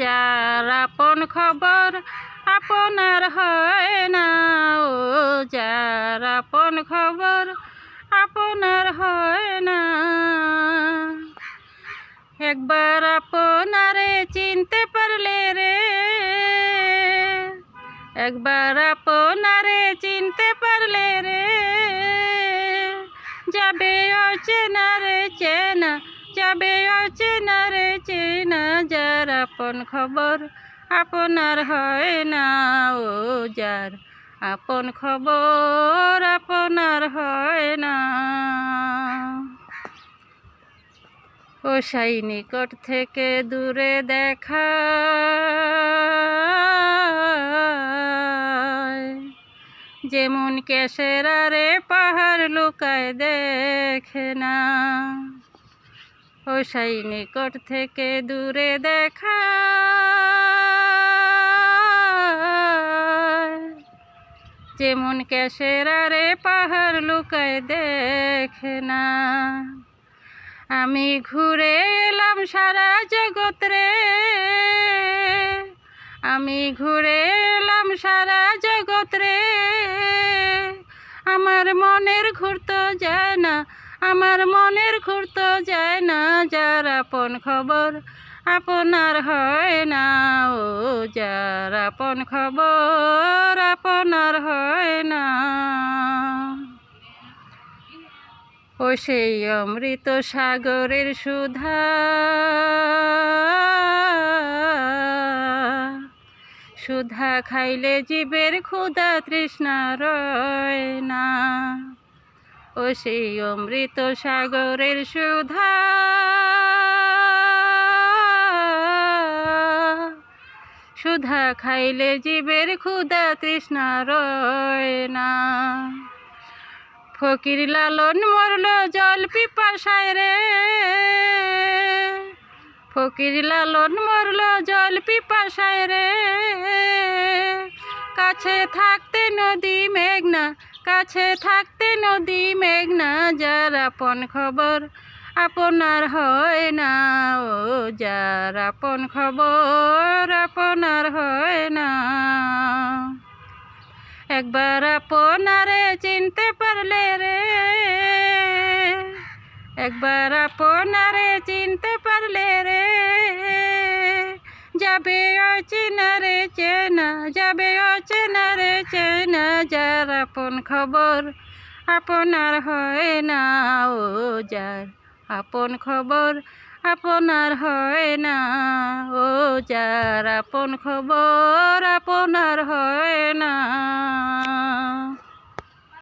যার আপন খবর আপনার হয় না, ও যার আপন খবর আপনার হয় না। একবার আপনারে চিনতে পারলে রে, একবার আপনারে চিনতে পারলে রে, যাবে অচেনা রে চেনা, যাবে অচেনা রে চেনা যার আপন খবর আপনার হয় না, ও যার। আপন খবর আপনার হয় না। ও সাই নিকট থেকে দূরে দেখা। যেমন কেশের আরে পাহাড় লুকায় দেখে না। ও সাই নিকট থেকে দূরে দেখা। যেমন কেশের আরে পাহাড় লুকায় দেখে না। আমি ঘুরে এলাম সারা জগৎ রে। আমি ঘুরে এলাম সারা জগৎ রে। আমার মনের ঘুরতো যায় না আমার মনের ঘুরতো যায় না, যার আপন খবর আপনার হয় না। ও, যার আপন খবর আপনার হয় না। ও, সেই অমৃত সাগরের সুধা। সুধা খাইলে জীবের ক্ষুধা তৃষ্ণা রয় না। ও সেই অমৃত সাগরের সুধা। সুধা খাইলে জীবের ক্ষুধা তৃষ্ণা রয় না। ফকির লালন মরল জল পিপাসায় রে। ফকির লালন মরল জল পিপাসায় রে। কাছে থাকতে নদী মেঘনা কাছে থাকতে নদী মেঘনা, যার আপন খবর আপনার হয় না ও, যার আপন খবর আপনার হয় না। একবার আপনারে চিনতে পারলে রে, একবার আপনারে চিনতে পারলে রে যাবে অচেনা রে চেনা, যাবে অচেনা রে চেনা, যার আপন খবর আপনার হয় না ও যার আপন খবর আপনার হয় না ও যার আপন খবর আপনার হয় না।